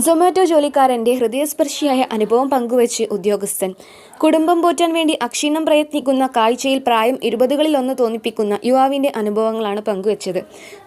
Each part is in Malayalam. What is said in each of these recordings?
സൊമാറ്റോ ജോലിക്കാരന്റെ ഹൃദയസ്പർശിയായ അനുഭവം പങ്കുവച്ച് ഉദ്യോഗസ്ഥൻ. കുടുംബം പോറ്റാൻ വേണ്ടി അക്ഷീണം പ്രയത്നിക്കുന്ന കാഴ്ചയിൽ പ്രായം ഇരുപതുകളിലൊന്ന് തോന്നിപ്പിക്കുന്ന യുവാവിന്റെ അനുഭവങ്ങളാണ് പങ്കുവച്ചത്.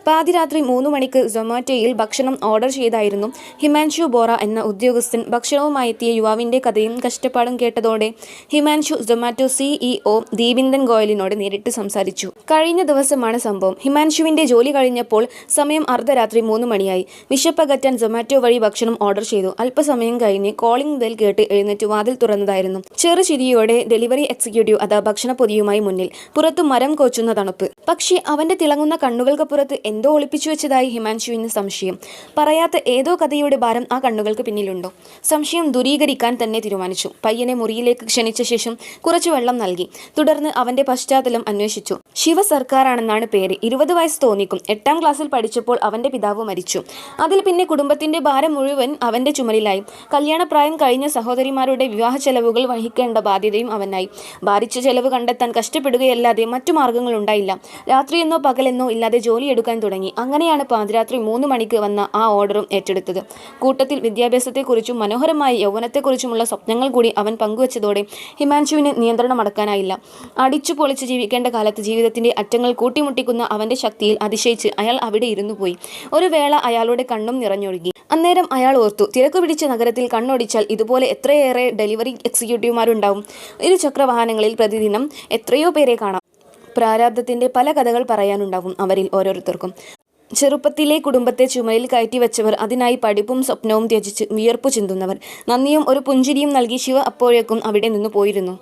പാതിരാത്രി മൂന്ന് മണിക്ക് സൊമാറ്റോയിൽ ഭക്ഷണം ഓർഡർ ചെയ്തായിരുന്നു ഹിമാൻഷു ബോറ എന്ന ഉദ്യോഗസ്ഥൻ. ഭക്ഷണവുമായി എത്തിയ യുവാവിന്റെ കഥയും കഷ്ടപ്പാടും കേട്ടതോടെ ഹിമാൻഷു സൊമാറ്റോ സിഇഒ ദീപിന്ദൻ ഗോയലിനോട് നേരിട്ട് സംസാരിച്ചു. കഴിഞ്ഞ ദിവസമാണ് സംഭവം. ഹിമാൻഷുവിന്റെ ജോലി കഴിഞ്ഞപ്പോൾ സമയം അർദ്ധരാത്രി മൂന്ന് മണിയായി. വിശപ്പകറ്റാൻ സൊമാറ്റോ വഴി ഭക്ഷണം ഓർഡർ ചെയ്തു. അല്പസമയം കഴിഞ്ഞ് കോളിംഗ് ബെൽ കേട്ട് എഴുന്നേറ്റ് വാതിൽ തുറന്നതായിരുന്നു. ചെറുചിരിയോടെ ഡെലിവറി എക്സിക്യൂട്ടീവ് അതാ ഭക്ഷണ പൊതിയുമായി മുന്നിൽ. പുറത്തു മരം കോച്ചുന്ന തണുപ്പ്. പക്ഷേ അവന്റെ തിളങ്ങുന്ന കണ്ണുകൾക്ക് പുറത്ത് എന്തോ ഒളിപ്പിച്ചു വെച്ചതായി ഹിമാൻഷുവിന് സംശയം. പറയാത്ത ഏതോ കഥയുടെ ഭാരം ആ കണ്ണുകൾക്ക് പിന്നിലുണ്ടോ? സംശയം ദൂരീകരിക്കാൻ തന്നെ തീരുമാനിച്ചു. പയ്യനെ മുറിയിലേക്ക് ക്ഷണിച്ച ശേഷം കുറച്ചു വെള്ളം നൽകി. തുടർന്ന് അവന്റെ പശ്ചാത്തലം അന്വേഷിച്ചു. ശിവ സർക്കാരാണെന്നാണ് പേര്. ഇരുപത് വയസ്സ് തോന്നിക്കും. എട്ടാം ക്ലാസ്സിൽ പഠിച്ചപ്പോൾ അവന്റെ പിതാവ് മരിച്ചു. അതിൽ പിന്നെ കുടുംബത്തിന്റെ ഭാരം മുഴുവൻ അവന്റെ ചുമലിലായി കല്യാണപ്രായം കഴിഞ്ഞ സഹോദരിമാരുടെ വിവാഹ ചെലവുകൾ വഹിക്കേണ്ട ബാധ്യതയും അവനായി. ഭാരിച്ച ചെലവ് കണ്ടെത്താൻ കഷ്ടപ്പെടുകയല്ലാതെ മറ്റു മാർഗങ്ങൾ ഉണ്ടായില്ല. രാത്രിയെന്നോ പകലെന്നോ ഇല്ലാതെ ജോലിയെടുക്കാൻ തുടങ്ങി. അങ്ങനെയാണ് പാതിരാത്രി മൂന്ന് മണിക്ക് വന്ന ആ ഓർഡറും ഏറ്റെടുത്തത്. കൂട്ടത്തിൽ വിദ്യാഭ്യാസത്തെക്കുറിച്ചും മനോഹരമായ യൗവനത്തെക്കുറിച്ചുമുള്ള സ്വപ്നങ്ങൾ കൂടി അവൻ പങ്കുവച്ചതോടെ ഹിമാൻഷുവിന് നിയന്ത്രണം അടക്കാനായില്ല അടിച്ചു പൊളിച്ച് ജീവിക്കേണ്ട കാലത്ത് ജീവിതത്തിന്റെ അറ്റങ്ങൾ കൂട്ടിമുട്ടിക്കുന്ന അവന്റെ ശക്തിയിൽ അതിശയിച്ച് അയാൾ അവിടെ ഇരുന്നു പോയി. ഒരു വേള അയാളുടെ കണ്ണും നിറഞ്ഞൊഴുകി. അന്നേരം അയാൾ ഓർത്തു. തിരക്ക് പിടിച്ച നഗരത്തിൽ കണ്ണോടിച്ചാൽ ഇതുപോലെ എത്രയേറെ ഡെലിവറി എക്സിക്യൂട്ടീവുമാരുണ്ടാവും. ഇരുചക്രവാഹനങ്ങളിൽ പ്രതിദിനം എത്രയോ പേരെ കാണാം. പ്രാരാബ്ധത്തിന്റെ പല കഥകൾ പറയാനുണ്ടാവും അവരിൽ ഓരോരുത്തർക്കും. ചെറുപ്പത്തിലെ കുടുംബത്തെ ചുമലിൽ കയറ്റിവെച്ചവർ അതിനായി പഠിപ്പും സ്വപ്നവും ത്യജിച്ച് വിയർപ്പു ചിന്തുന്നവർ. നന്ദിയും ഒരു പുഞ്ചിരിയും നൽകി ശിവ അപ്പോഴേക്കും അവിടെ നിന്ന് പോയിരുന്നു.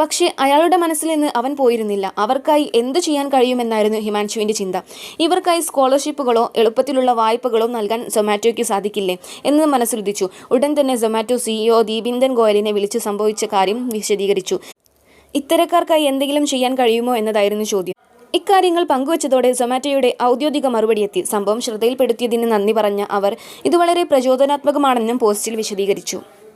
പക്ഷേ അയാളുടെ മനസ്സിൽ നിന്ന് അവൻ പോയിരുന്നില്ല. അവർക്കായി എന്തു ചെയ്യാൻ കഴിയുമെന്നായിരുന്നു ഹിമാൻഷുവിന്റെ ചിന്ത. ഇവർക്കായി സ്കോളർഷിപ്പുകളോ എളുപ്പത്തിലുള്ള വായ്പകളോ നൽകാൻ സൊമാറ്റോയ്ക്ക് സാധിക്കില്ലേ എന്ന് മനസ്സിലുദിച്ചു. ഉടൻ തന്നെ സൊമാറ്റോ സിഇഒ ദീപിന്ദൻ ഗോയലിനെ വിളിച്ച് സംഭവിച്ച കാര്യം വിശദീകരിച്ചു. ഇത്തരക്കാർക്കായി എന്തെങ്കിലും ചെയ്യാൻ കഴിയുമോ എന്നതായിരുന്നു ചോദ്യം. ഇക്കാര്യങ്ങൾ പങ്കുവച്ചതോടെ സൊമാറ്റോയുടെ ഔദ്യോഗിക മറുപടി എത്തി സംഭവം ശ്രദ്ധയിൽപ്പെടുത്തിയതിന് നന്ദി പറഞ്ഞ അവർ ഇത് വളരെ പ്രചോദനാത്മകമാണെന്നും പോസ്റ്റിൽ വിശദീകരിച്ചു.